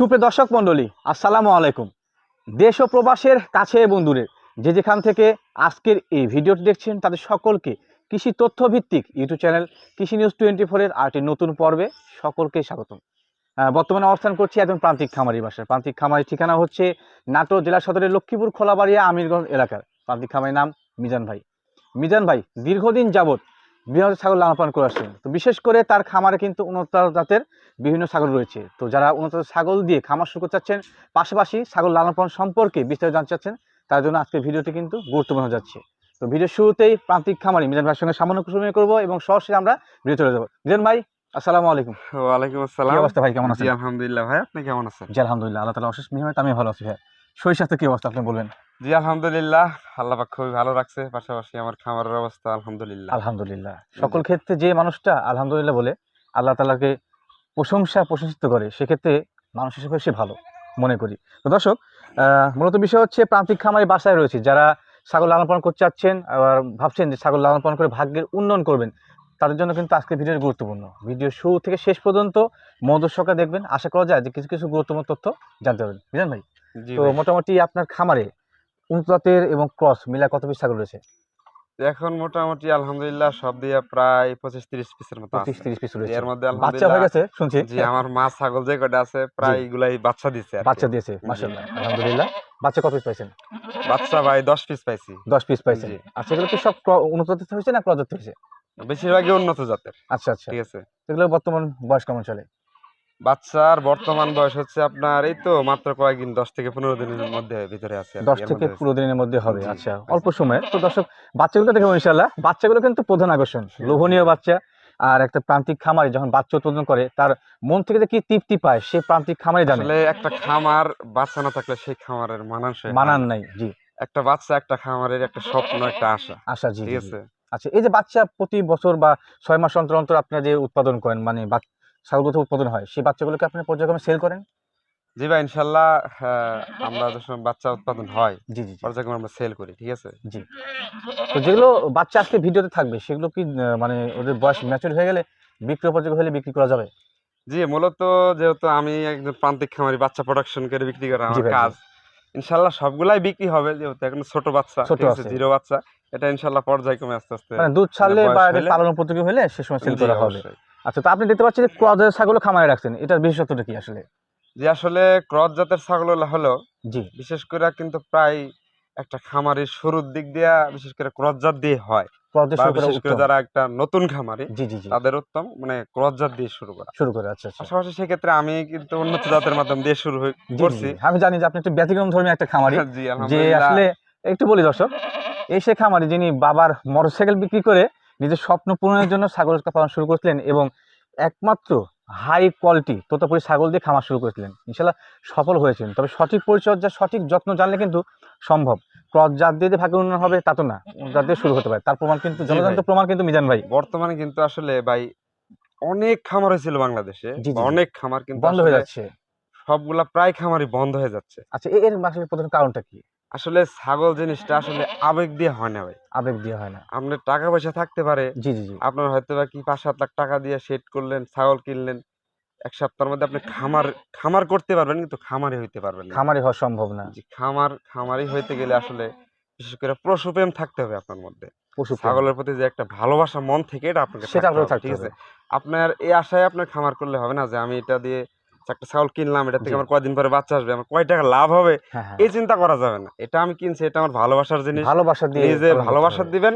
সুপ্রিয় দর্শক মণ্ডলী, আসসালামু আলাইকুম। দেশ ও প্রবাসের কাছে এবং দূরে যে যেখান থেকে আজকের এই ভিডিওটি দেখছেন, তাদের সকলকে কৃষি তথ্য ভিত্তিক YouTube channel Krishi news twenty ফোরের আরেকটি নতুন পর্বে সকলকে স্বাগতম। বর্তমানে অবস্থান করছি একজন প্রান্তিক খামারি বাসায় প্রান্তিক খামারি ঠিকানা হচ্ছে নাটোর জেলা সদরের লক্ষ্মীপুর খোলাবাড়িয়া আমিরগঞ্জ এলাকার। প্রান্তিক খামারির নাম মিজান ভাই। মিজান ভাই, দীর্ঘদিন যাবৎ বৃহৎ ছাগল লালন পালন করে আসছেন তো বিশেষ করে তার খামারে কিন্তু উন্নত জাতের বিভিন্ন ছাগল রয়েছে। তো যারা উন্নত ছাগল দিয়ে খামার শুরু করতে চাচ্ছেন পাশাপাশি ছাগল লালন পালন সম্পর্কে বিস্তারিত জানতে চাচ্ছেন তার জন্য আজকের ভিডিওটি কিন্তু গুরুত্বপূর্ণ হয়ে যাচ্ছে। তো ভিডিওর শুরুতেই প্রান্তিক খামারি মিজান ভাইয়ের সঙ্গে সামান্য কুসুমি করব এবং সরাসরি আমরা ভিডিও চলে যাব। মিজান ভাই আসসালামু আলাইকুম। ওয়ালাইকুম আসসালাম। অবস্থা ভাই কেমন জি আছেন আলহামদুলিল্লাহ ভাই আপনি কেমন আছেন? জি আলহামদুলিল্লাহ আল্লাহ তালা অশেষ মেহনত আমি ভালো আছি ভাই শরীর স্বাস্থ্য কি অবস্থা আপনি বলবেন? জি আলহামদুলিল্লাহ। আল্লাহ পাক খুবই ভালো রাখছে। পাশাপাশি আমার খামারের অবস্থা আলহামদুলিল্লাহ। আলহামদুলিল্লাহ। সকল ক্ষেত্রে যে মানুষটা আলহামদুলিল্লাহ বলে আল্লাহ তালাকে প্রশংসা প্রশংসিত করে সেক্ষেত্রে মানুষ হিসেবে সে ভালো মনে করি। তো দর্শক মূলত বিষয় হচ্ছে প্রান্তিক খামারি বাসায় রয়েছে। যারা ছাগল লালন পালন করতে চাচ্ছেন আবার ভাবছেন যে ছাগল লালন পালন করে ভাগ্যের উন্নয়ন করবেন তাদের জন্য কিন্তু আজকের ভিডিওটি গুরুত্বপূর্ণ। ভিডিও শুরু থেকে শেষ পর্যন্ত মনোদর্শকরা দেখবেন। আশা করা যায় যে কিছু কিছু গুরুত্বপূর্ণ তথ্য জানতে পারবেন। বুঝলেন ভাই তো মোটামুটি আপনার খামারে উন্নত এবং ক্রস মিলা কত পিস ছাগল রয়েছে? এখন মোটামুটি আলহামদুলিল্লাহ সব দিয়ে প্রায় পঁচিশ তিরিশ পিসের মতো পঁচিশ তিরিশ পিস রয়েছে। এর মধ্যে বাচ্চা হয়ে গেছে শুনছি। জি আমার মা ছাগল যে কটা আছে প্রায় এগুলাই বাচ্চা কি। বাচ্চা দিয়েছে মাশাআল্লাহ আলহামদুলিল্লাহ। বাচ্চা কত পিস পাইছেন? বাচ্চা ভাই দশ পিস পাইছি। দশ পিস পাইছি। আচ্ছা এগুলো কি সব উন্নত হয়েছে না প্রজাত হয়েছে? বেশিরভাগই উন্নত জাতের। আচ্ছা আচ্ছা। ঠিক আছে। এগুলো বর্তমান বয়স কেমন চলে? বাচ্চার বর্তমান বয়স হচ্ছে আপনার এই তো মাত্র কয়েকদিন দশ থেকে পনেরো দিনের মধ্যে ভিতরে আছে দশ থেকে পনেরো দিনের মধ্যে হবে আচ্ছা। অল্প সময়ে তো দর্শক বাচ্চাগুলো দেখব ইনশাল্লাহ বাচ্চাগুলো কিন্তু প্রধান আকর্ষণ লোভনীয় বাচ্চা আর একটা প্রান্তিক খামারি যখন বাচ্চা উৎপাদন করে তার মন থেকে যে কি তৃপ্তি পায় সে প্রান্তিক খামারি জানে। একটা খামার বাচ্চা না থাকলে সেই খামারের মানানসই মানান নাই জি। একটা বাচ্চা একটা খামারের একটা স্বপ্ন একটা আশা আশা জি ঠিক। আছে? আচ্ছা এই যে বাচ্চা প্রতি বছর বা ছয় মাস অন্তর অন্তর আপনারা যে উৎপাদন করেন মানে উৎপাদন হয়। সেই বাচ্চাগুলোকে আপনি পর্যায়ক্রমে সেল করেন? জি ভাই ইনশাল্লাহ আমরা যখন বাচ্চা উৎপাদন হয় জি জি জি। পর্যায়ক্রমে আমরা সেল করি ঠিক আছে? তো যেগুলো বাচ্চা আজকে ভিডিওতে থাকবে সেগুলো কি মানে ওদের বয়স ম্যাচুর হয়ে গেলে হলে বিক্রি করা যাবে? জি মূলত যেহেতু আমি একজন প্রান্তিক খামারি বাচ্চা প্রোডাকশন করে বিক্রি করা আমার কাজ ইনশাল্লাহ সবগুলাই বিক্রি হবে যেহেতু এখন ছোট বাচ্চা ছোট আছে। জিরো বাচ্চা এটা ইনশাল্লাহ পর্যায়ক্রমে আস্তে আস্তে মানে দুধ ছাড়লে বয়স বা পালন উপযোগী হলে সে সময় সেল করা হবে। আচ্ছা তো আপনি দেখতে পাচ্ছেন যে ক্রজের ছাগল খামারে রাখছেন। এটার বিশেষত্বটা কি আসলে? যে আসলে ক্রস জাতের ছাগল হলো জি। বিশেষ করে কিন্তু প্রায় একটা খামারের শুরুর দিক দিয়া বিশেষ করে ক্রস জাত দিয়ে হয়। বিশেষ করে যারা একটা নতুন খামারি তাদের উত্তম মানে ক্রস জাত দিয়ে শুরু করা। শুরু করে আচ্ছা আচ্ছা। পাশাপাশি সেক্ষেত্রে আমি কিন্তু উন্নত জাতের মাধ্যম দিয়ে শুরু করছি। আমি জানি যে আপনি একটু ব্যতিক্রম ধর্মী একটা খামারি। যে আসলে একটু বলি দর্শক এই সে খামারি যিনি বাবার মোটরসাইকেল বিক্রি করে নিজের স্বপ্ন পূরণের জন্য ছাগল পালন শুরু করেছিলেন এবং একমাত্র হাই কোয়ালিটি তোতাপুরি ছাগল দিয়ে খামার শুরু করেছিলেন। ইনশাল্লাহ সফল হয়েছেন। তবে সঠিক পরিচর্যা সঠিক যত্ন জানলে কিন্তু সম্ভব। ক্রস জাত দিয়ে ভাগ্য উন্নয়ন হবে তা তো না। জাত দিয়ে শুরু হতে পারে। তার প্রমাণ কিন্তু জি জনজান্ত ভাই। প্রমাণ কিন্তু মিজান ভাই। বর্তমানে কিন্তু আসলে ভাই অনেক খামার হয়েছিল বাংলাদেশে। অনেক খামার কিন্তু বন্ধ হয়ে যাচ্ছে। সবগুলা প্রায় খামারই বন্ধ হয়ে যাচ্ছে। আচ্ছা এর আসলে প্রধান কারণটা কি? আসলে ছাগল জিনিসটা আসলে আবেগ দিয়ে হয় না ভাই। আবেগ দিয়ে হয় না। আপনার টাকা পয়সা থাকতে পারে। জি জি জি। আপনার হয়তো বা কি পাঁচ সাত লাখ টাকা দিয়ে সেট করলেন ছাগল কিনলেন এক সপ্তাহের মধ্যে আপনি খামার খামার করতে পারবেন কিন্তু খামারি হইতে পারবেন না। খামারি হওয়া সম্ভব না। জি খামার খামারি হইতে গেলে আসলে বিশেষ করে পশুপ্রেম থাকতে হবে আপনার মধ্যে। পশু ছাগলের প্রতি যে একটা ভালোবাসা মন থেকে এটা আপনাকে সেটা ঠিক আছে? আপনার এই আশায় আপনার খামার করলে হবে না যে আমি এটা দিয়ে একটা ছাগল কিনলাম এটা থেকে আমার কয়দিন পরে বাচ্চা আসবে আমার কয় টাকা লাভ হবে? হ্যাঁ হ্যাঁ। এই চিন্তা করা যাবে না। এটা আমি কিনছি এটা আমার ভালোবাসার জিনিস। ভালোবাসা দিয়ে নিজে ভালোবাসা দিবেন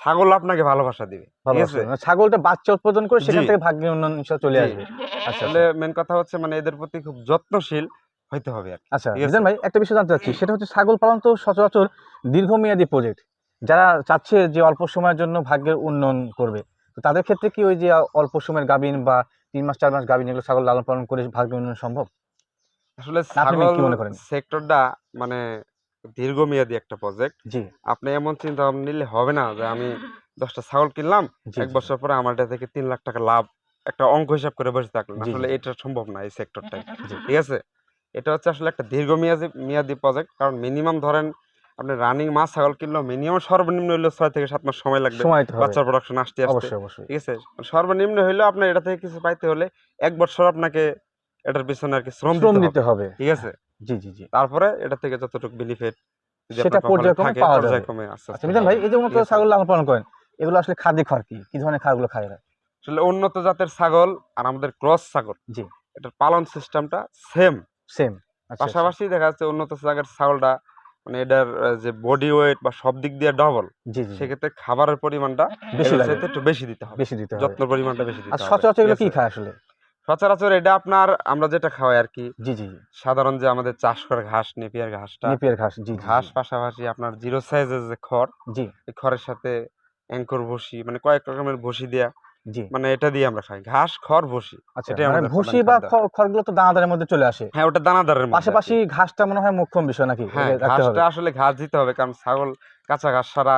ছাগল আপনাকে ভালোবাসা দিবে ঠিক আছে? মানে ছাগলটা বাচ্চা উৎপাদন করে সেখান থেকে ভাগ্যের উন্নয়ন চলে আসবে। আচ্ছা আসলে মেন কথা হচ্ছে মানে এদের প্রতি খুব যত্নশীল হইতে হবে আচ্ছা মিজান ভাই একটা বিষয় জানতে চাচ্ছি সেটা হচ্ছে ছাগল পালন তো সচরাচর দীর্ঘমেয়াদী প্রজেক্ট যারা চাচ্ছে যে অল্প সময়ের জন্য ভাগ্যের উন্নয়ন করবে তো তাদের ক্ষেত্রে কি ওই যে অল্প সময়ের গাবিন বা তিন মাস চার মাস গাবিন এগুলো ছাগল লালন পালন করে ভাগ্যের উন্নয়ন সম্ভব? আসলে ছাগল? সেক্টরটা মানে দীর্ঘমেয়াদী একটা প্রজেক্ট জি। আপনি এমন চিন্তা ভাবনা নিলে হবে না যে আমি দশটা ছাগল কিনলাম এক বছর পরে আমার এটা থেকে তিন লাখ টাকা লাভ একটা অঙ্ক হিসাব করে বসে জি। আসলে এটা সম্ভব না এই সেক্টরটাই। ঠিক আছে? এটা হচ্ছে আসলে একটা দীর্ঘমেয়াদী মেয়াদী প্রজেক্ট কারণ মিনিমাম ধরেন আপনি রানিং মাছ ছাগল কিনলেও মিনিমাম সর্বনিম্ন হইলেও ছয় থেকে সাত মাস সময় লাগবে। বাচ্চার প্রোডাকশন আসতে আসতে। ঠিক আছে? সর্বনিম্ন হইলেও আপনার এটা থেকে কিছু পাইতে হলে এক বছর আপনাকে এটার পিছনে আর কি শ্রম দিতে হবে। ঠিক আছে? জি জি জি। তারপরে এটা থেকে যতটুকু বেনিফিট সেটা পর্যায়ক্রমে পাওয়া যাবে। আচ্ছা মিজান ভাই এই যে উন্নত ছাগল লালন পালন করেন এগুলো আসলে খাদ্য খাওয়ার কি? কি ধরনের খাবারগুলো খায় এরা? আসলে উন্নত জাতের ছাগল আর আমাদের ক্রস ছাগল জি। এটার পালন সিস্টেমটা সেম সেম আচ্ছা। পাশাপাশি দেখা যাচ্ছে উন্নত জাতের ছাগলটা মানে এটার যে বডি ওয়েট বা সব দিক দিয়ে ডবল সেক্ষেত্রে খাবারের পরিমাণটা বেশি লাগে। একটু বেশি দিতে হবে। বেশি দিতে হবে। যত্ন পরিমাণটা বেশি দিতে হবে। সচরাচর এগুলো কি খায় আসলে? সচরাচর এটা আপনার আমরা যেটা খাওয়াই আর কি জি জি সাধারণ যে আমাদের চাষ করে ঘাস নেপিয়ার ঘাসটা নেপিয়ার ঘাস জি ঘাস পাশাপাশি আপনার জিরো সাইজের যে খড় জি। খড়ের সাথে অ্যাঙ্কর ভুসি মানে কয়েক রকমের ভুসি দেয়া মানে এটা দিয়ে আমরা খাই। ঘাস খড় ভুসি। আচ্ছা মানে ভুসি বা খড়গুলো তো দানাদারের মধ্যে চলে আসে। হ্যাঁ ওটা দানাদারের পাশাপাশি ঘাসটা মনে হয় মুখ্যম বিষয় নাকি? হ্যাঁ এটা ঘাসটা আসলে ঘাস দিতে হবে কারণ ছাগল কাঁচা ঘাস ছাড়া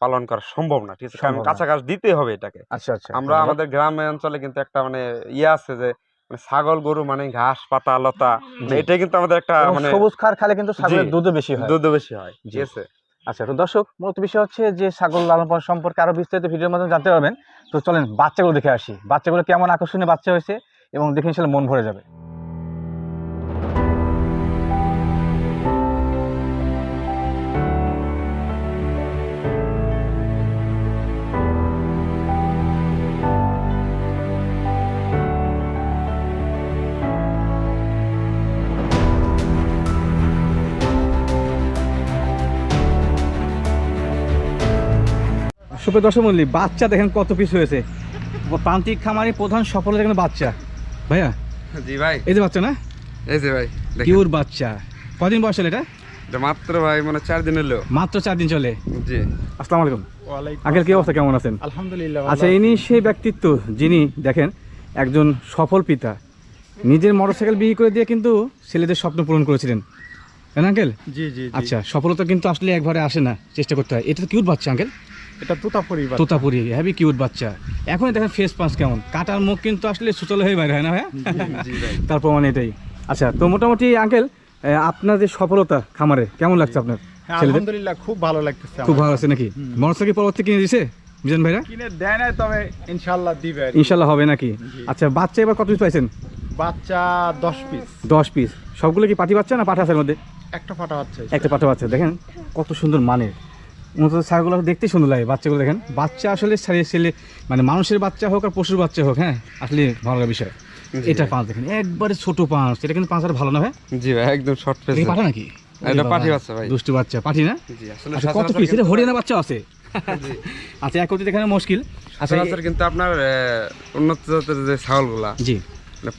পালন করা সম্ভব না ঠিক আছে? কারণ কাঁচা ঘাস দিতে হবে এটাকে। আচ্ছা আচ্ছা আমরা আমাদের গ্রামে অঞ্চলে কিন্তু একটা মানে ইয়ে আছে যে মানে ছাগল গরু মানে ঘাস পাতা লতা। এটাই কিন্তু আমাদের একটা মানে সবুজ খার খেলে কিন্তু ছাগলের। দুধও বেশি হয়। দুধ বেশি হয় ঠিক আছে? আচ্ছা তো দর্শক, মূলত বিষয় হচ্ছে যে ছাগল লালন পালন সম্পর্কে আরও বিস্তারিত ভিডিওর মাধ্যমে জানতে পারবেন। তো চলেন, বাচ্চাগুলো দেখে আসি। বাচ্চাগুলো কেমন আকর্ষণীয় বাচ্চা হয়েছে এবং দেখে মন ভরে যাবে। সুপ্রিয় দর্শক মন্ডলী বাচ্চা দেখেন কত পিস হয়েছে। প্রান্তিক খামারি প্রধান সফল দেখেন বাচ্চা। ভাইয়া? জি ভাই। এই যে বাচ্চা না? এই যে ভাই কিউর বাচ্চা। কদিন বয়স হলো এটা? এটা মাত্র ভাই মানে চার দিন হলো। মাত্র চার দিন চলে। জি। আসসালামু আলাইকুম। আঙ্কেল কি অবস্থা কেমন আছেন? আলহামদুলিল্লাহ আচ্ছা ইনি সেই ব্যক্তিত্ব যিনি দেখেন একজন সফল পিতা। নিজের মোটরসাইকেল বিক্রি করে দিয়ে কিন্তু ছেলেদের স্বপ্ন পূরণ করেছিলেন। তাই না আঙ্কেল? জি জি। আচ্ছা সফলতা কিন্তু আসলে একবারে আসে না চেষ্টা করতে হয়। এটা তো কিউট বাচ্চা আঙ্কেল। এটা তোতাপুরি হ্যাভি কিউট বাচ্চা। এখনই দেখেন ফেস পাঁচ কেমন। কাটার মুখ কিন্তু আসলে সুচল হয়ে বাইরে হয় না ভাইয়া? জি ভাই। তার প্রমাণ এটাই। আচ্ছা তো মোটামুটি আঙ্কেল আপনার যে সফলতা খামারে কেমন লাগছে আপনার হ্যাঁ, আলহামদুলিল্লাহ খুব ভালো লাগতেছে খুব ভালো আছে নাকি? মোটরসাইকেল পরবর্তী কিনে দিছে? মিজান ভাইরা? কিনে দেয় নাই তবে ইনশাল্লাহ দিবে হবে নাকি? আচ্ছা বাচ্চা এবার কত পিস পাইছেন? বাচ্চা দশ পিস দশ পিস সবগুলো কি পাটি বাচ্চা না পাঠা আছে মধ্যে? একটা ফাটা বাচ্চা একটা পাঠা বাচ্চা। দেখেন কত সুন্দর মানের। উন্নত ছাগলগুলো দেখতে সুন্দর লাগে বাচ্চাগুলো দেখেন। বাচ্চা আসলে ছেলে ছেলে মানে মানুষের বাচ্চা হোক আর পশুর বাচ্চা হোক হ্যাঁ? আসলে ভালো লাগা বিষয়। এটা পাঁচ দেখেন একবারে ছোট পাঁচ। এটা কিন্তু পাঁচ আর ভালো না ভাই? জি ভাই একদম শর্ট পেজ এটা পাঠা নাকি? এটা পাঠি বাচ্চা ভাই। দুষ্টু বাচ্চা পাঠি না? জি আসলে আচ্ছা কত পিস? এটা হরিয়ানা বাচ্চা আছে? আচ্ছা এক করতে এখানে মুশকিল। আচ্ছা কিন্তু আপনার উন্নত জাতের যে ছাগলগুলা জি।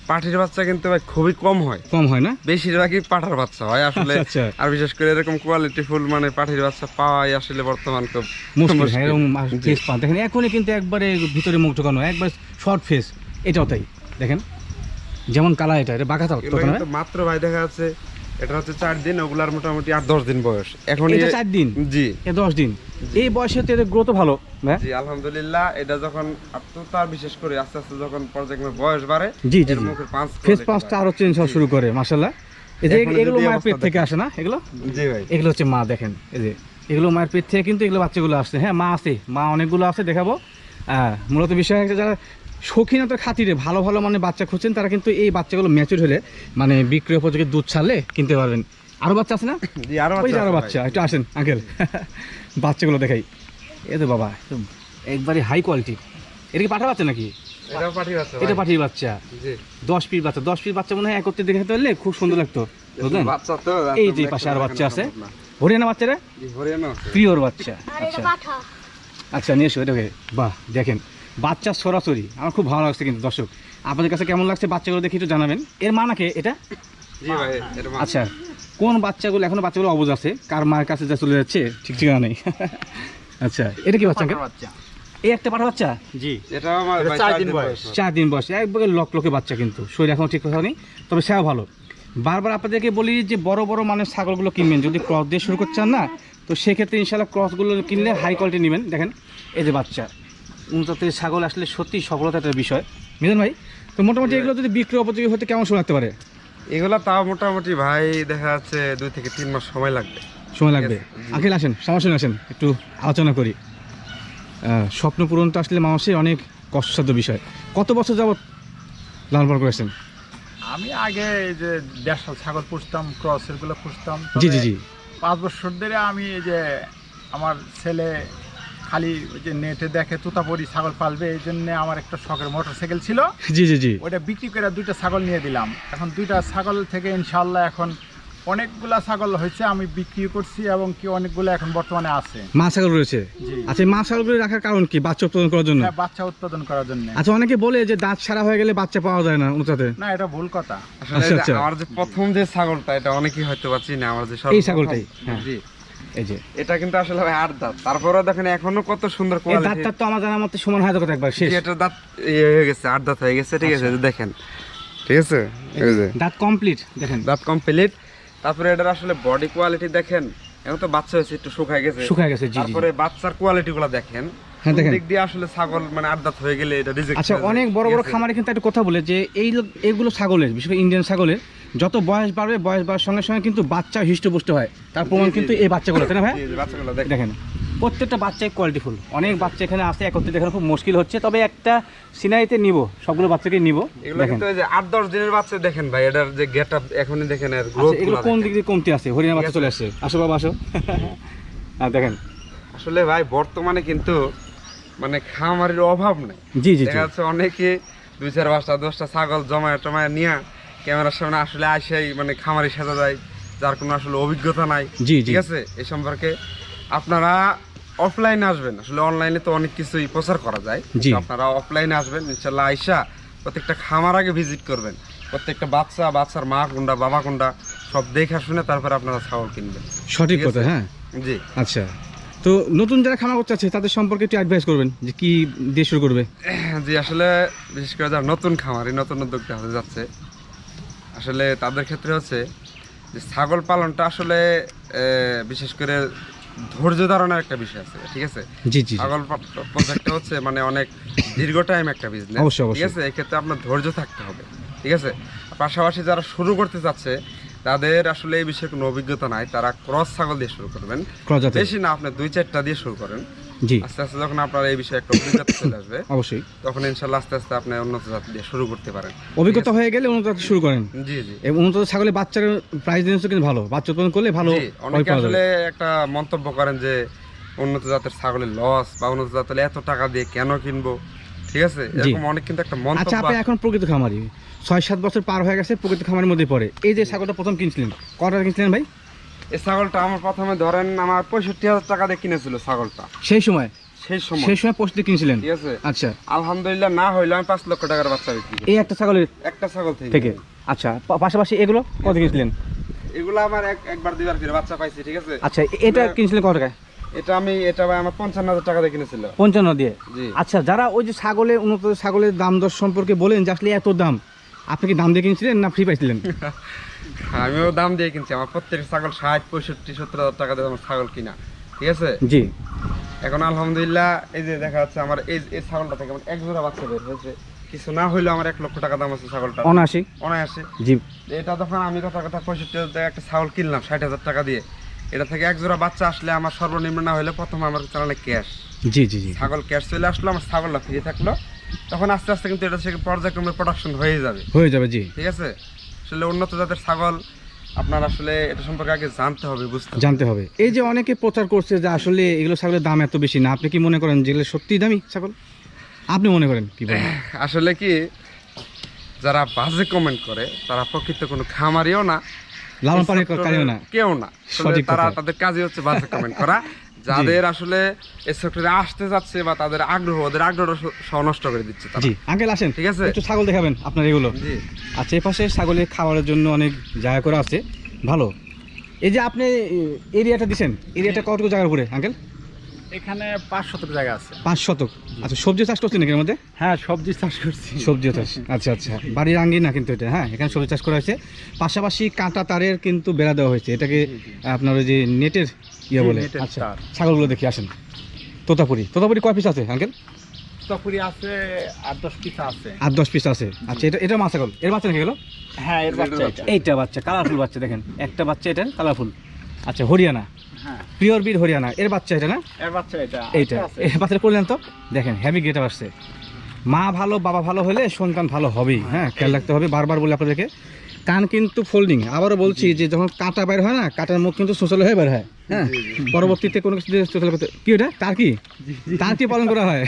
পাঠির বাচ্চা কিন্তু ভাই খুবই কম হয়। কম হয় না? বেশিরভাগই পাঠার বাচ্চা হয় আসলে। আচ্ছা, আচ্ছা। আর বিশেষ করে এরকম কোয়ালিটি ফুল মানে পাঠির বাচ্চা পাওয়াই আসলে বর্তমান খুব মুশকিল। হ্যাঁ দেখেন এখনই কিন্তু একবারে ভিতরে মুখ ঢোকানো একবার শর্ট ফেস এটাও তাই। দেখেন যেমন কালা এটা এটা বাঁকা মাত্র ভাই দেখা যাচ্ছে এটা হচ্ছে চার দিন ওগুলার মোটামুটি আট দশ দিন বয়স। এখন এটা চার দিন? জি। এ দশ দিন? এই বয়সে তো এদের গ্রোথ ভালো জি আলহামদুলিল্লাহ এটা যখন বিশেষ করে আস্তে আস্তে যখন পর্যায়ক্রমে বয়স বাড়ে জি জি মুখের পাঁচ ফেস পাঁচটা আরও চেঞ্জ হওয়া শুরু করে মাসাল্লাহ এই যে এগুলো মায়ের পেট থেকে আসে না এগুলো? জি ভাই। এগুলো হচ্ছে মা দেখেন এই যে এগুলো মায়ের পেট থেকে কিন্তু এগুলো বাচ্চাগুলো আসছে। হ্যাঁ মা আছে মা অনেকগুলো আছে দেখাবো। মূলত বিষয় হচ্ছে যারা শৌখিনতার খাতিরে ভালো ভালো মানে বাচ্চা খুঁজছেন তারা কিন্তু এই বাচ্চাগুলো ম্যাচুর হলে মানে বিক্রয় উপযোগী দুধ ছাড়লে কিনতে পারবেন। আরও বাচ্চা আছে না? জি আরও ওই যে আরও বাচ্চা একটু আসেন আঙ্কেল। বাচ্চাগুলো দেখাই। এ তো বাবা একদম একবারে হাই কোয়ালিটি এটা কি পাঠা বাচ্চা নাকি? বাচ্চা এটা। পাঠিয়ে বাচ্চা। জি। দশ পিস বাচ্চা দশ পিস বাচ্চা মনে হয় একত্রে দেখাতে পারলে খুব সুন্দর লাগতো। বুঝলেন? বাচ্চা তো এই যে পাশে আর বাচ্চা আছে। হরিয়ানা বাচ্চারা? জি হরিয়ানা আছে। প্রিয়র বাচ্চা। আচ্ছা। পাঠা। আচ্ছা নিয়ে এসো এটাকে। বাহ দেখেন। বাচ্চা সরাসরি। আমার খুব ভালো লাগছে কিন্তু দর্শক। আপনাদের কাছে কেমন লাগছে বাচ্চাগুলো দেখে একটু জানাবেন। এর মা নাকি এটা? আচ্ছা কোন বাচ্চাগুলো এখনও বাচ্চাগুলো অবুজ আছে? কার মায়ের কাছে যা চলে যাচ্ছে ঠিক ঠিকানা নেই। আচ্ছা এটা কি বাচ্চা এই একটা পাঠা বাচ্চা? জি এটাও আমার চার চার দিন বয়স। চার দিন বয়সে একবারে লক লকে বাচ্চা কিন্তু। শরীর এখনও ঠিক কথা নেই তবে সেও ভালো। বারবার আপনাদেরকে বলি যে বড় বড় মানের ছাগলগুলো কিনবেন। যদি ক্রস দিয়ে শুরু করতে চান না তো সেক্ষেত্রে ইনশাল্লাহ ক্রসগুলো কিনলে হাই কোয়ালিটি নেবেন। দেখেন এই যে বাচ্চা উন্নত ছাগল আসলে সত্যি সফলতা একটা বিষয়। মিজান ভাই তো মোটামুটি এগুলো যদি বিক্রয় উপযোগী হতে কেমন সময় লাগতে পারে? এগুলা তাও মোটামুটি ভাই দেখা যাচ্ছে দুই থেকে তিন মাস সময় লাগবে। সময় লাগবে। আঙ্কেল আসেন সমস্যা আসেন একটু আলোচনা করি। স্বপ্ন পূরণটা আসলে মানুষের অনেক কষ্টসাধ্য বিষয়। কত বছর যাবৎ লালন পালন করেছেন? আমি আগে এই যে দেড়শাল ছাগল পুষতাম ক্রসেরগুলো পুষতাম জি জি জি। পাঁচ বছর ধরে আমি এই যে আমার ছেলে খালি ওই যে নেটে দেখে তুতাপরি ছাগল পালবে এই জন্য আমার একটা শখের মোটরসাইকেল ছিল। জি জি জি। ওটা বিক্রি করে দুইটা ছাগল নিয়ে দিলাম। এখন দুইটা ছাগল থেকে ইনশাল্লাহ এখন অনেকগুলা ছাগল হয়েছে আমি বিক্রি করছি এবং কি অনেকগুলো এখন বর্তমানে আছে। মা ছাগল রয়েছে? জি। আচ্ছা এই মা ছাগলগুলো রাখার কারণ কি বাচ্চা উৎপাদন করার জন্য? হ্যাঁ, বাচ্চা উৎপাদন করার জন্য। আচ্ছা অনেকে বলে যে দাঁত সারা হয়ে গেলে বাচ্চা পাওয়া যায় না উঁচাতে না এটা ভুল কথা। আসলে আচ্ছা, যে আচ্ছা। আমার যে প্রথম যে ছাগলটা এটা অনেকেই হয়তো পাচ্ছি না আমার যে এই ছাগলটাই, হ্যাঁ। জি। এই যে। এটা কিন্তু আসলে ভাই আট দাঁত। তারপরে দেখেন এখনও কত সুন্দর কোয়ালিটি দাঁতটা তো আমার জানার মতো সমান হয় একবার শেষ। এটা দাঁত ইয়ে হয়ে গেছে আট দাঁত হয়ে গেছে ঠিক আছে দেখেন। ঠিক আছে? এই যে দাঁত কমপ্লিট দেখেন। দাঁত কমপ্লিট তারপরে এটার আসলে বডি কোয়ালিটি দেখেন এখন তো বাচ্চা হয়েছে একটু শুকায় গেছে। শুকায় গেছে জি তারপরে বাচ্চার কোয়ালিটি গুলো দেখেন। হ্যাঁ। দিক দিয়ে আসলে ছাগল মানে দাঁত হয়ে গেলে এটা আচ্ছা অনেক বড় বড় খামারে কিন্তু একটা কথা বলে যে এই এইগুলো ছাগলের বিশেষ করে ইন্ডিয়ান ছাগলের যত বয়স বাড়বে বয়স বাড়ার সঙ্গে সঙ্গে কিন্তু বাচ্চা হৃষ্টপুষ্ট হয়। তার প্রমাণ কিন্তু এই বাচ্চাগুলো তাই না ভাই? বাচ্চাগুলো দেখেন। প্রত্যেকটা বাচ্চাই কোয়ালিটিফুল অনেক বাচ্চা এখানে আসে একত্রিত দেখানো খুব মুশকিল হচ্ছে। তবে একটা সিনারিতে নিব সবগুলো বাচ্চাকে নিব। আট দশ দিনের বাচ্চা দেখেন ভাই এটার যে গেট আপ এখনই দেখেন এর আচ্ছা এগুলো কোন দিক দিয়ে কমতি আছে? হরিণা বাচ্চা চলে আসছে। আসো বাবা আসো। আর দেখেন। আসলে ভাই বর্তমানে কিন্তু মানে খামারের অভাব নেই। জি জি জি। দেখা যাচ্ছে অনেকে দুই চার পাঁচটা দশটা ছাগল জমায় টমায় নিয়ে ক্যামেরার সামনে আসলে আইসাই মানে খামারি সাজা যায় যার কোনো আসলে অভিজ্ঞতা নাই। জি ঠিক আছে? এই সম্পর্কে আপনারা অফলাইনে আসবেন। আসলে অনলাইনে তো অনেক কিছুই প্রচার করা যায়। আপনারা অফলাইনে আসবেন। ইনশাল্লাহ আইসা প্রত্যেকটা খামার আগে ভিজিট করবেন। প্রত্যেকটা বাচ্চা বাচ্চার মা কোনটা বাবা কোনটা সব দেখা শুনে তারপরে আপনারা ছাগল কিনবেন। সঠিক কথা হ্যাঁ। জি। আচ্ছা। তো নতুন যারা খামার করতে চাচ্ছে তাদের সম্পর্কে একটু অ্যাডভাইস করবেন যে কি দিয়ে শুরু করবে? জি আসলে বিশেষ করে যারা নতুন খামারি নতুন উদ্যোক্তা হতে যাচ্ছে আসলে তাদের ক্ষেত্রে হচ্ছে যে ছাগল পালনটা আসলে বিশেষ করে ধৈর্য ধারণের একটা বিষয় আছে ঠিক আছে? জি জি জি। ছাগল প্রজেক্টটা হচ্ছে মানে অনেক দীর্ঘ টাইম একটা বিজনেস ঠিক আছে? এক্ষেত্রে আপনার ধৈর্য থাকতে হবে ঠিক আছে? পাশাপাশি যারা শুরু করতে চাচ্ছে তাদের আসলে এই বিষয়ে কোনো অভিজ্ঞতা নাই তারা ক্রস ছাগল দিয়ে শুরু করবেন। বেশি না আপনি দুই চারটা দিয়ে শুরু করেন। জি। আস্তে আস্তে যখন আপনার এই বিষয়ে একটা অভিজ্ঞতা চলে আসবে অবশ্যই। তখন ইনশাল্লাহ আস্তে আস্তে আপনি উন্নত জাত দিয়ে শুরু করতে পারেন। অভিজ্ঞতা হয়ে গেলে উন্নত জাত শুরু করেন। জি জি। এবং উন্নত ছাগলের বাচ্চার প্রাইস কিন্তু ভালো। বাচ্চা উৎপাদন করলে ভালো অনেকে আসলে একটা মন্তব্য করেন যে উন্নত জাতের ছাগলের লস বা উন্নত জাতের এত টাকা দিয়ে কেন কিনবো? ঠিক আছে? এরকম অনেক কিন্তু একটা আচ্ছা আপনি এখন প্রকৃত খামারি। ছয় সাত বছর পার হয়ে গেছে প্রকৃত খামারের মধ্যে পড়ে। এই যে ছাগলটা প্রথম কিনছিলেন কত টাকা কিনছিলেন ভাই? এই ছাগলটা আমার প্রথমে ধরেন আমার পঁয়ষট্টি হাজার টাকা দিয়ে কিনেছিল ছাগলটা। সেই সময়? সেই সময়। সেই সময় কিনছিলেন? ঠিক আছে। আচ্ছা। আলহামদুলিল্লাহ না হইলে আমি পাঁচ লক্ষ টাকার বাচ্চা বিক্রি এই একটা ছাগলের একটা ছাগল থেকে। আচ্ছা পাশাপাশি এগুলো কত কিনছিলেন? এগুলো আমার এক একবার দুইবার করে বাচ্চা পাইছি ঠিক আছে? আচ্ছা এটা কিনছিলেন কত টাকায়? এটা আমি এটা ভাই আমার পঞ্চান্ন হাজার টাকা দিয়ে কিনেছিল। পঞ্চান্ন দিয়ে? আচ্ছা যারা ওই যে ছাগলের উন্নত ছাগলের দাম দর সম্পর্কে বলেন যে আসলে এত দাম আপনি কি দাম দিয়ে কিনছিলেন না ফ্রি পাইছিলেন? আমিও দাম দিয়ে কিনছি। আমার প্রত্যেক ছাগল ষাট পঁয়ষট্টি সত্তর হাজার টাকা দিয়ে আমার ছাগল কিনা। ঠিক আছে? জি। এখন আলহামদুলিল্লাহ এই যে দেখা যাচ্ছে আমার এই এই ছাগলটা থেকে আমার এক জোড়া বাচ্চা বের হয়েছে। কিছু না হইলেও আমার এক লক্ষ টাকা দাম আছে ছাগলটা অনাশি অনায়াসে জি। এটা তখন আমি কথা কথা পঁয়ষট্টি হাজার টাকা একটা ছাগল কিনলাম ষাট হাজার টাকা দিয়ে এটা থেকে এক জোড়া বাচ্চা আসলে আমার সর্বনিম্ন না হলে প্রথম আমার চালানে ক্যাশ জি জি জি। ছাগল ক্যাশ চলে আসলো আমার ছাগলটা ফিরে থাকল। তখন আস্তে আস্তে কিন্তু এটা থেকে পর্যায়ক্রমে প্রোডাকশন হয়ে যাবে। হয়ে যাবে জি। ঠিক আছে? আসলে উন্নত জাতের ছাগল আপনার আসলে এটা সম্পর্কে আগে জানতে হবে বুঝতে জানতে হবে। এই যে অনেকে প্রচার করছে যে আসলে এগুলো ছাগলের দাম এত বেশি না আপনি কি মনে করেন যেগুলো সত্যি দামি ছাগল? আপনি মনে করেন কি আসলে কি যারা বাজে কমেন্ট করে তারা প্রকৃত কোনো খামারিও না লালন পালন কারিও না। কেউ না। সঠিক তারা তাদের কাজই হচ্ছে বাজে কমেন্ট করা। যাদের আসলে এই সেক্টরে আসতে যাচ্ছে বা তাদের আগ্রহ ওদের আগ্রহটা সহ নষ্ট করে দিচ্ছে জি। আঙ্কেল আসেন। ঠিক আছে? একটু ছাগল দেখাবেন আপনার এগুলো। জি। আচ্ছা এ পাশে ছাগলের খাবারের জন্য অনেক জায়গা করা আছে। ভালো। এই যে আপনি এরিয়াটা দিচ্ছেন এরিয়াটা কতটুকু জায়গার উপরে আঙ্কেল? এখানে পাঁচ শতক জায়গা আছে। পাঁচ শতক? আচ্ছা সবজি চাষ করছেন এর মধ্যে? হ্যাঁ সবজি চাষ করছি। সবজি চাষ। আচ্ছা আচ্ছা। বাড়ির আঙ্গি না কিন্তু এটা হ্যাঁ? এখানে সবজি চাষ করা হয়েছে। পাশাপাশি কাঁটা তারের কিন্তু বেড়া দেওয়া হয়েছে। এটাকে আপনার ওই যে নেটের ইয়ে বলে। আচ্ছা ছাগলগুলো দেখি আসেন। তোতাপুরি। তোতাপুরি কয় পিস আছে আঙ্কেল? তপুরি আছে আট দশ পিস আছে। আট দশ পিস আছে। আচ্ছা এটা এটা মা ছাগল। এর বাচ্চা নাকি গেলো হ্যাঁ এর বাচ্চা বাচ্চা। এইটা বাচ্চা কালারফুল বাচ্চা দেখেন। একটা বাচ্চা এটা কালারফুল। আচ্ছা হরিয়ানা। হ্যাঁ। Pure breed Haryana. এর বাচ্চা এটা না? এর বাচ্চা এটা এইটা। একটা আছে। এই বাচ্চাটা করলেন তো? দেখেন হ্যাভি গেট আসছে। মা ভালো বাবা ভালো হলে সন্তান ভালো হবেই। হ্যাঁ খেয়াল রাখতে হবে বারবার বলে আপনাদেরকে। কান কিন্তু ফোল্ডিং আবারও বলছি যে যখন কাঁটা বের হয় না কাঁটার মুখ কিন্তু সোশ্যাল হয়ে বের হয় হ্যাঁ? পরবর্তীতে কোনো কিছু সোশ্যাল করতে কি ওটা? তার কি? তার কি পালন করা হয়?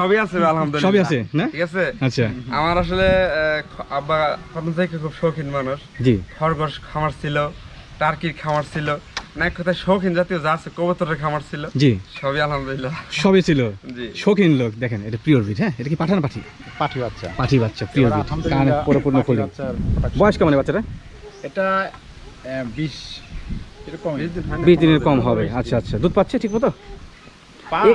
সবই আছে আলহামদুলিল্লাহ। সবই আছে, না? ঠিক আছে? আচ্ছা। আমার আসলে আব্বা প্রথম থেকে খুব শৌখিন মানুষ। জি। খরগোশ খামার ছিল টার্কির খামার ছিল। না এক শৌখিন জাতীয় যা আছে কবুতরের খামার ছিল। জি। সবই আলহামদুলিল্লাহ। সবই ছিল। জি। শৌখিন লোক দেখেন এটা প্রিয় বিট হ্যাঁ? এটা কি পাঠান পাঠি? পাঠি বাচ্চা। পাঠি বাচ্চা প্রিয় এবার বিট পরিপূর্ণ পাঠি ফোল্ডিং বাচ্চার production। বয়স কেমন বাচ্চাটা এটা আহ, বিশ এরকম বিশ দিনের কম হবে। আচ্ছা আচ্ছা। দুধ পাচ্ছে ঠিক মতো?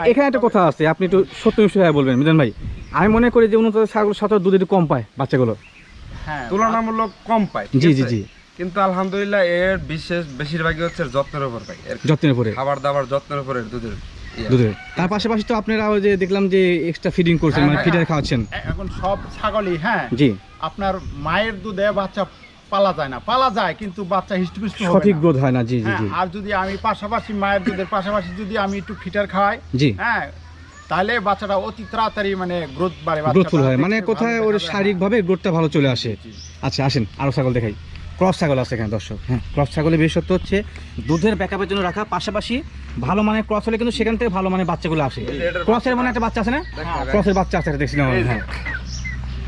এখানে একটা কথা আছে আপনি একটু সত্য বিষয় হ্যাঁ বলবেন মিজান ভাই। আমি মনে করি যে উন্নত ছাগল সাথে দুধ একটু কম পায় বাচ্চাগুলো। হ্যাঁ। তুলনামূলক কম পায় জি জি জি। কিন্তু আলহামদুলিল্লাহ এর বিশেষ বেশিরভাগই হচ্ছে যত্নের উপর যত্নের উপরে? খাবার দাবার যত্নের উপরে দুধের ইয়ে। দুধের। তার পাশাপাশি তো আপনারা ওই যে দেখলাম যে এক্সট্রা ফিডিং করছেন মানে হ্যাঁ, ফিডার খাওয়াচ্ছেন। এখন সব ছাগলই হ্যাঁ? জি। আপনার মায়ের দুধে বাচ্চা পালা যায় না। পালা যায় কিন্তু বাচ্চা হিষ্টপুষ্ট হবে সঠিক গ্রোথ হয় না জি জি হ্যাঁ, আর যদি আমি পাশাপাশি মায়ের দুধের পাশাপাশি যদি আমি একটু ফিটার খাওয়াই জি। হ্যাঁ তাহলে বাচ্চাটা অতি তাড়াতাড়ি মানে গ্রোথ বাড়ে গ্রোথফুল হয়। মানে কোথায় ওর শারীরিকভাবে গ্রোথটা ভালো চলে আসে। আচ্ছা আসেন আরও ছাগল দেখাই। ক্রস ছাগল আছে এখানে দর্শক। হ্যাঁ ক্রস ছাগলের বিশেষত্ব হচ্ছে দুধের ব্যাকআপের জন্য রাখা পাশাপাশি ভালো মানের ক্রস হলে কিন্তু সেখান থেকে ভালো মানের বাচ্চাগুলো আসে। ক্রসের মানে একটা বাচ্চা আছে না? ক্রসের বাচ্চা আছে দেখছিলাম। হ্যাঁ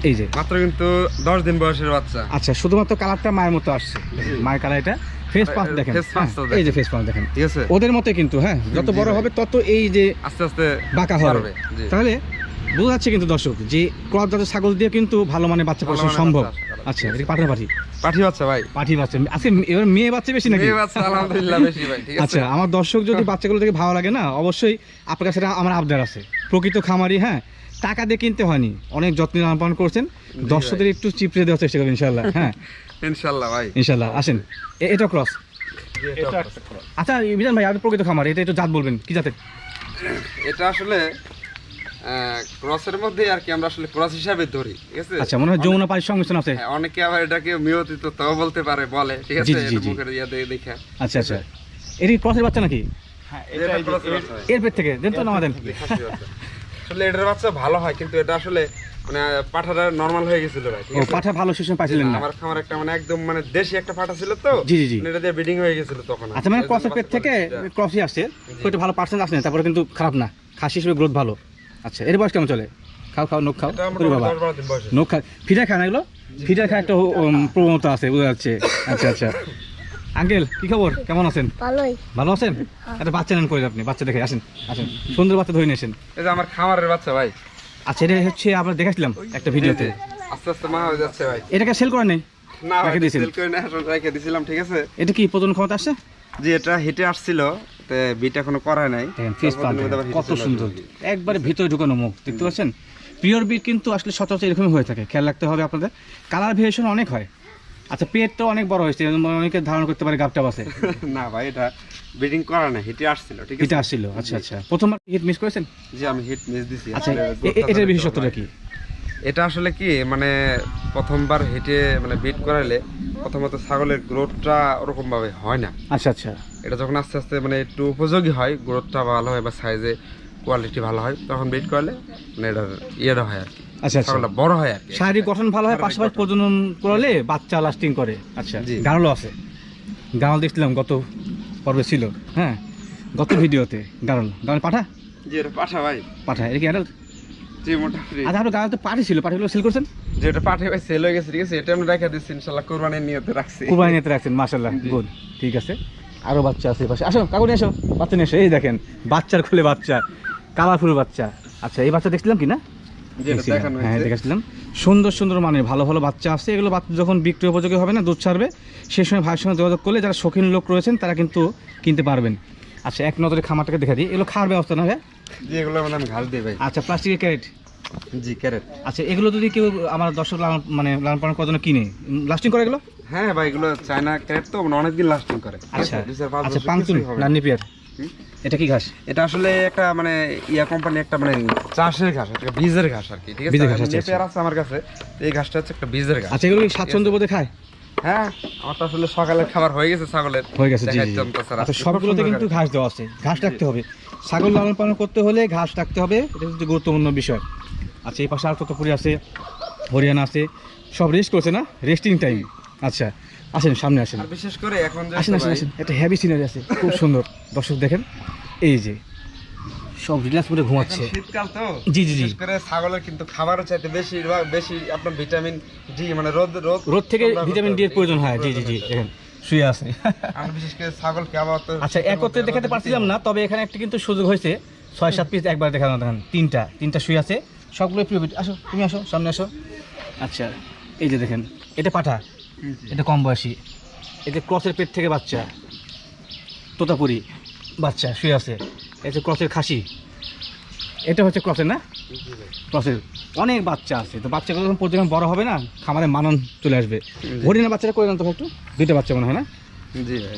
এই যে। মাত্র কিন্তু দশ দিন বয়সের বাচ্চা। আচ্ছা শুধুমাত্র কালারটা মায়ের মতো আসছে। মায়ের কালার এটা। ফেস পাস দেখেন। হ্যাঁ, এই যে ফেস পাস দেখেন। ওদের মতো কিন্তু হ্যাঁ যত বড় হবে তত এই যে আস্তে আস্তে বাঁকা হবে। তাহলে বোঝা যাচ্ছে কিন্তু দর্শক যে ক্রস জাতের ছাগল দিয়ে কিন্তু ভালো মানে বাচ্চা মানের সম্ভব। আচ্ছা। এটা পাঠানো পাঠি পাঠি বাচ্চা ভাই। পাঠি বাচ্চা। আজকে এবার মেয়ে বাচ্চা বেশি নাকি? মেয়ে বাচ্চা আলহামদুলিল্লাহ বেশি ভাই ঠিক আছে। আচ্ছা আমার দর্শক যদি বাচ্চাগুলো থেকে ভালো লাগে না অবশ্যই আপনার কাছে আমার আবদার আছে। প্রকৃত খামারি হ্যাঁ টাকা দিয়ে কিনতে হয়নি। অনেক যত্ন লালন পালন করছেন দর্শকদের একটু চিপড়ে দেওয়ার চেষ্টা করবেন ইনশাল্লাহ হ্যাঁ। ইনশাল্লাহ ভাই। ইনশাল্লাহ আসেন। এ- এটা ক্রস। আচ্ছা বিধান ভাই আপনি প্রকৃত খামার এটা একটু জাত বলবেন কি জাতের? এটা আসলে ক্রসের মধ্যে আর কি আমরা আসলে ক্রস হিসাবে ধরি ঠিক আছে? আচ্ছা মনে হয় যমুনা পাড়ির সংমিশ্রণ আছে। হ্যাঁ, অনেকে আবার এটাকে মিয়তিত তাও বলতে পারে বলে ঠিক আছে। মুখের ইয়া দিয়ে দেখা। আচ্ছা আচ্ছা। এটি ক্রসের বাচ্চা নাকি? হ্যাঁ এর পেট থেকে দেন তো নামা দেন। আসলে এটার বাচ্চা ভালো হয় কিন্তু এটা আসলে মানে পাঠাটা নর্মাল হয়ে গেছিল ভাই ও পাঠা ভালো সিস্টেম পাইছিলেন না। আমার খামার একটা মানে একদম মানে দেশি একটা পাঠা ছিল তো জি, জি। মানে এটা দিয়ে ব্রিডিং হয়ে গেছিল তখন আচ্ছা মানে ক্রসের পেট থেকে ক্রসই আসছে একটু ভালো পার্সেন্ট আসছে তারপরে কিন্তু খারাপ না। খাসি হিসেবে গ্রোথ ভালো। আচ্ছা এর বয়স কেমন চলে? খাও খাও নোখ খাও। বাবা। নোখ খা ফিডার খায় না এগুলো? ফিডার খায় একটা প্রবণতা আছে বোঝা যাচ্ছে। আচ্ছা আচ্ছা। আঙ্কেল কি খবর? কেমন আছেন? ভালোই। ভালো আছেন? একটা বাচ্চা নেন করে আপনি বাচ্চা দেখে আসেন আসেন। সুন্দর বাচ্চা ধরে নিয়েছেন আসেন। এই যে আমার খামারের বাচ্চা ভাই। আচ্ছা এটা হচ্ছে আমরা দেখাছিলাম একটা ভিডিওতে। আস্তে আস্তে মা হয়ে যাচ্ছে ভাই। এটাকে সেল করা নেই? না রেখে দিয়েছেন? সেল করে না এখন রেখে দিছিলাম ঠিক আছে? এটা কি প্রজন ক্ষমতা আসছে? জি এটা হেঁটে আসছিল। বিট এখনও করায় নাই। দেখেন ফেস তারপর দিনের মধ্যে আবার কত সুন্দর একবারে ভিতরে ঢুকানো মুখ দেখতে পাচ্ছেন? পিওর বিট কিন্তু আসলে সচরাচর এরকমই হয়ে থাকে খেয়াল রাখতে হবে আপনাদের। কালার ভেরিয়েশন অনেক হয়। আচ্ছা পেট তো অনেক বড় হয়েছে অনেকে ধারণ করতে পারে গাবটা বাসে। না ভাই এটা ব্রিডিং করা না হিটে আসছিল ঠিক এটা আছে আসছিল আচ্ছা আচ্ছা। প্রথমবার হিট মিস করেছেন? জি আমি হিট মিস দিছি আচ্ছা আসলে এ- growth টা এটার বিশেষত্বটা কি? এটা আসলে কি মানে প্রথমবার হিটে মানে বিট করাইলে প্রথমত ছাগলের গ্রোথটা ওরকম ভাবে হয় না। আচ্ছা আচ্ছা। এটা যখন আস্তে আস্তে মানে একটু উপযোগী হয় গ্রোথটা ভালো হয় বা সাইজে কোয়ালিটি ভালো হয় তখন বিট করলে মানে এটার ইয়েটা হয় আর কি। আচ্ছা আচ্ছা। ছাগলটা বড় হয় আর কি। শারীরিক গঠন ভালো হয় পাশাপাশি প্রজনন করলে বাচ্চা লাস্টিং করে। আচ্ছা। গাড়লও আছে। গাড়ল দেখছিলাম গত পর্বে ছিল হ্যাঁ? গত ভিডিওতে গাড়ল গাড়ল পাঠা? এটা পাঠা ভাই। পাঠা এটা কি অ্যাডাল্ট যে মোটামুটি। আচ্ছা আপনার গাড়ল তো পাঠি ছিল পাঠিগুলো সেল করছেন? যে এটা পাঠে ভাই সেল হয়ে গেছে ঠিক আছে? এটা আমরা রেখে দিচ্ছি ইনশাল্লাহ কোরবানির নিয়তে রাখছি। কুরবানি নিতে রাখছেন। গুড ঠিক আছে। আরও বাচ্চা আছে পাশে। আসো কাকু নিয়ে এসো বাচ্চা নিয়ে এসো এই দেখেন বাচ্চার খুলে বাচ্চা কালারফুল বাচ্চা। আচ্ছা এই বাচ্চা দেখছিলাম কি না? হ্যাঁ দেখেছিলাম সুন্দর সুন্দর মানে ভালো ভালো বাচ্চা আছে। এগুলো বাচ্চা যখন বিক্রি উপযোগী হবে না দুধ ছাড়বে সেই সময় ভাইয়ের সঙ্গে যোগাযোগ করলে যারা শৌখিন লোক রয়েছেন তারা কিন্তু কিনতে পারবেন। আচ্ছা এক নজরে খামারটাকে দেখা দিই। এগুলো খাওয়ার ব্যবস্থা না ভাই এগুলো মানে আমি ঘাস দিই ভাই। আচ্ছা প্লাস্টিকের ক্যারেট? জি ক্যারেট। আচ্ছা এগুলো যদি কেউ আমার দর্শক মানে লালন পালন করার জন্য কিনে লাস্টিং করে এগুলো? হ্যাঁ ভাই এগুলো চায়না ক্যারেট তো মানে অনেকদিন লাস্টিং করে। আচ্ছা আচ্ছা না। এটা কি ঘাস? এটা আসলে একটা মানে ইয়া কোম্পানি একটা মানে চাষের ঘাস একটা বীজের ঘাস আর কি ঠিক আছে? বীজের ঘাস, আমি আচ্ছা, আছে আমার কাছে এই ঘাসটা হচ্ছে একটা বীজের ঘাস। আচ্ছা এগুলো কি স্বাচ্ছন্দ্য বোধে খায়? হ্যাঁ আমার তো আসলে সকালের খাবার হয়ে গেছে ছাগলের। হয়ে গেছে জি আচ্ছা সবগুলোতে কিন্তু ঘাস দেওয়া আছে ঘাস রাখতে হবে। ছাগল লালন পালন করতে হলে ঘাস রাখতে হবে এটা হচ্ছে গুরুত্বপূর্ণ বিষয়। আচ্ছা এই পাশে আর কত পুরি আছে? হরিয়ানা আছে সব রেস্ট করছে না? রেস্টিং টাইম আচ্ছা আসেন সামনে আসেন। বিশেষ করে এখন আসেন আসেন আসেন। একটা হ্যাভি সিনারি আছে খুব সুন্দর। দর্শক দেখেন এই যে সব রিল্যাক্স করে ঘুমাচ্ছে। শীতকাল তো জি, জি, জি। করে ছাগলের কিন্তু খাবারও চাইতে বেশি বেশি আপনার ভিটামিন ডি মানে রোদ রোদ রোদ থেকে ভিটামিন ডি এর প্রয়োজন হয়। জি জি জি দেখেন শুয়ে আছে। আমরা বিশেষ করে ছাগলকে আবার তো আচ্ছা একত্রে দেখাতে পারছিলাম না তবে এখানে একটা কিন্তু সুযোগ হয়েছে। ছয় সাত পিস একবার দেখানো দেখেন তিনটা তিনটা শুয়ে আছে। সবগুলো প্রিয় আসো তুমি আসো সামনে আসো। আচ্ছা এই যে দেখেন এটা পাঠা। এটা কম বয়সী। এটা ক্রসের পেট থেকে বাচ্চা তোতাপুরি বাচ্চা শুয়ে আছে এই যে ক্রসের খাসি এটা হচ্ছে ক্রসের না? ক্রসের। অনেক বাচ্চা আছে তো বাচ্চাগুলো যখন পর্যন্ত বড় হবে না খামারে মানন চলে আসবে। হরিয়ানা বাচ্চাটা করে তো একটু? দুইটা বাচ্চা মনে হয় না?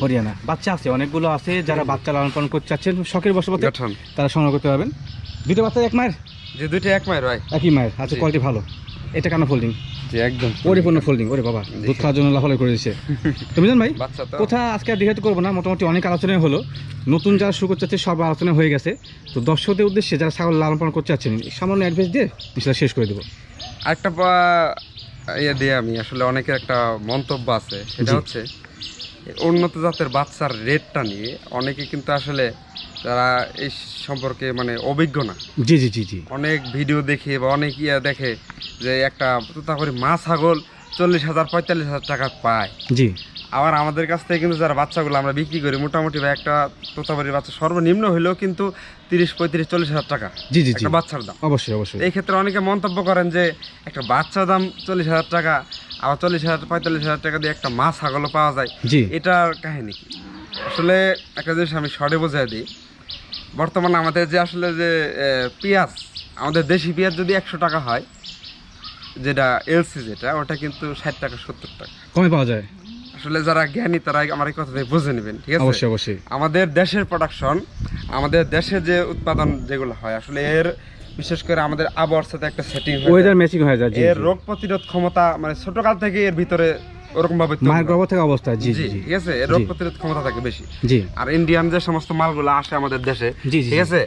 হরিয়ানা। বাচ্চা আছে অনেকগুলো আছে যারা বাচ্চা লালন পালন করতে চাচ্ছেন শখের বসবাতে তারা সংগ্রহ করতে পারবেন। দুটো বাচ্চা এক মায়ের? যে দুইটা এক মায়ের ভাই। একই মায়ের। আচ্ছা কোয়ালিটি ভালো। এটা কেন ফোল্ডিং জি একদম পরিপূর্ণ ফোল্ডিং ওরে বাবা দুধ খাওয়ার জন্য লাফলাই করে দিচ্ছে তুমি জান ভাই কোথা আজকে আর দেখাতে করব না মোটামুটি অনেক আলোচনাই হলো। নতুন যারা শুরু করতে সব আলোচনা হয়ে গেছে। তো দর্শকদের উদ্দেশ্যে যারা ছাগল লালন পালন করতে চাচ্ছেন সামান্য অ্যাডভাইস দিয়ে সেটা শেষ করে দেবো। আরেকটা ইয়ে দিয়ে আমি আসলে অনেকের একটা মন্তব্য আছে সেটা হচ্ছে উন্নত জাতের বাচ্চার রেটটা নিয়ে অনেকে কিন্তু আসলে তারা এই সম্পর্কে মানে অভিজ্ঞ না। জি জি জি জি। অনেক ভিডিও দেখে বা অনেক ইয়ে দেখে যে একটা তুতা করে মা ছাগল চল্লিশ হাজার পঁয়তাল্লিশ হাজার টাকা পায়। জি। আবার আমাদের কাছ থেকে কিন্তু যারা বাচ্চাগুলো আমরা বিক্রি করি মোটামুটি বা একটা তোতাবাড়ির বাচ্চা সর্বনিম্ন হলেও কিন্তু তিরিশ পঁয়ত্রিশ চল্লিশ হাজার টাকা জি জি একটা বাচ্চার দাম। অবশ্যই অবশ্যই। এই ক্ষেত্রে অনেকে মন্তব্য করেন যে একটা বাচ্চার দাম চল্লিশ হাজার টাকা আবার চল্লিশ হাজার পঁয়তাল্লিশ হাজার টাকা দিয়ে একটা মা ছাগলও পাওয়া যায়। জি। এটার কাহিনী কি? আসলে একটা জিনিস আমি শর্টে বোঝাই দিই। বর্তমানে আমাদের যে আসলে যে পেঁয়াজ আমাদের দেশি পেঁয়াজ যদি একশো টাকা হয় যেটা এলসি যেটা ওটা কিন্তু ষাট টাকা সত্তর টাকা। কমে পাওয়া যায়? আসলে যারা জ্ঞানী তারা আমার এই কথা বুঝে নেবেন ঠিক আছে? অবশ্যই অবশ্যই। আমাদের দেশের প্রোডাকশন আমাদের দেশে যে উৎপাদন যেগুলো হয় আসলে এর বিশেষ করে আমাদের আবহাওয়ার সাথে একটা সেটিং ওয়েদার ম্যাচিং হয়ে যায় এর রোগ প্রতিরোধ ক্ষমতা মানে ছোটকাল থেকে এর ভিতরে ওরকম ভাবে মায়ের গর্ভ থেকে অবস্থা জি জি জি জি। ঠিক আছে? এর রোগ প্রতিরোধ ক্ষমতা থাকে বেশি। জি। আর ইন্ডিয়ান যে সমস্ত মালগুলো আসে আমাদের দেশে জি, জি, ঠিক আছে?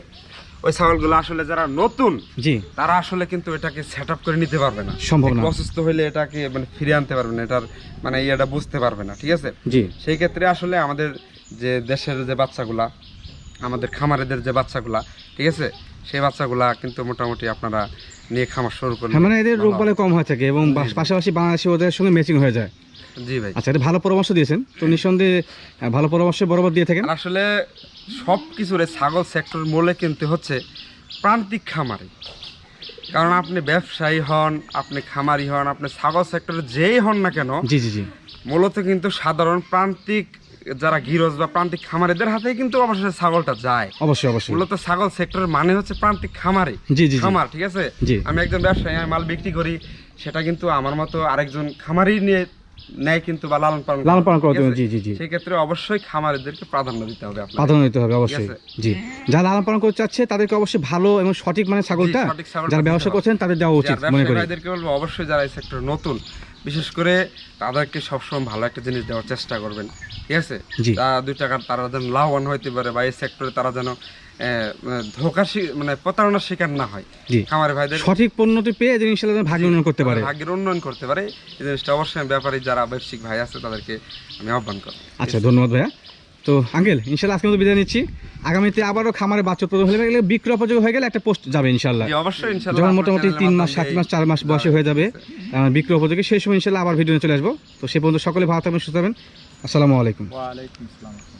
ওই ছাগলগুলো আসলে যারা নতুন জি। তারা আসলে কিন্তু এটাকে সেট আপ করে নিতে পারবে না। সম্ভব না। অসুস্থ হইলে এটাকে মানে ফিরে আনতে পারবে না এটার মানে ইয়েটা বুঝতে পারবে না ঠিক আছে? জি। সেই ক্ষেত্রে আসলে আমাদের যে দেশের যে বাচ্চাগুলা আমাদের খামারেদের যে বাচ্চাগুলা ঠিক আছে? সেই বাচ্চাগুলা কিন্তু মোটামুটি আপনারা নিয়ে খামার শুরু করলে হ্যাঁ মানে এদের রোগ বলে কম হয়ে থাকে এবং পাশাপাশি বাংলাদেশি ওদের সঙ্গে ম্যাচিং হয়ে যায়। জি ভাই। আচ্ছা এটা ভালো পরামর্শ দিয়েছেন। তো নিঃসন্দেহে ভালো পরামর্শ বরাবর দিয়ে থাকেন। আসলে সব কিছুর ছাগল সেক্টর মূলে কিন্তু হচ্ছে প্রান্তিক খামারি। কারণ আপনি ব্যবসায়ী হন আপনি খামারি হন আপনি ছাগল সেক্টরে যেই হন না কেন জি জি জি। মূলত কিন্তু সাধারণ প্রান্তিক যারা গিরজ বা প্রান্তিক খামারিদের হাতে কিন্তু অবশ্যই ছাগলটা যায়। অবশ্যই অবশ্যই। মূলত ছাগল সেক্টরের মানে হচ্ছে প্রান্তিক খামারে। জি জি খামার ঠিক আছে? আমি একজন ব্যবসায়ী আমি মাল বিক্রি করি। সেটা কিন্তু আমার মতো আরেকজন খামারি নিয়ে নেয় কিন্তু বা লালন পালন লালন পালন করার জন্য জি জি জি। সেই ক্ষেত্রে অবশ্যই খামারিদেরকে প্রাধান্য দিতে হবে প্রাধান্য দিতে হবে অবশ্যই। জি। যারা লালন পালন করতে চাচ্ছে তাদেরকে অবশ্যই ভালো এবং সঠিক মানে ছাগলটা যারা ব্যবসা করছেন তাদের দেওয়া উচিত মনে করি। বলব অবশ্যই যারা এই সেক্টর নতুন বিশেষ করে তাদেরকে সবসময় ভালো একটা জিনিস দেওয়ার চেষ্টা করবেন। ঠিক আছে? দুই টাকা তারা যেন লাভবান হইতে পারে বা এই সেক্টরে তারা যেন ধোকার মানে প্রতারণার শিকার না হয়। খামারে ভাইদের সঠিক পণ্যটি পেয়ে যে ইনশাল্লাহ ভাগ্য উন্নয়ন করতে পারে। ভাগ্যের উন্নয়ন করতে পারে। এই জিনিসটা অবশ্যই ব্যাপারী যারা ব্যবসায়িক ভাই আছে তাদেরকে আমি আহ্বান করি আচ্ছা ধন্যবাদ ভাইয়া। তো আঙ্কেল ইনশাল্লাহ আজকে মতো বিদায় নিচ্ছি। আগামীতে আবারও খামারে বাচ্চা উৎপাদন হলে গেলে বিক্রয় উপযোগ হয়ে গেলে একটা পোস্ট যাবে ইনশাল্লাহ অবশ্যই যখন মোটামুটি তিন মাস সাত মাস চার মাস বয়সে হয়ে যাবে বিক্রয় উপযোগী সেই সময় ইনশাল্লাহ আবার ভিডিও চলে আসব। তো সে পর্যন্ত সকলে ভালো থাকবেন সুস্থ থাকবেন। আসসালামু আলাইকুম। ওয়ালাইকুম আসসালাম।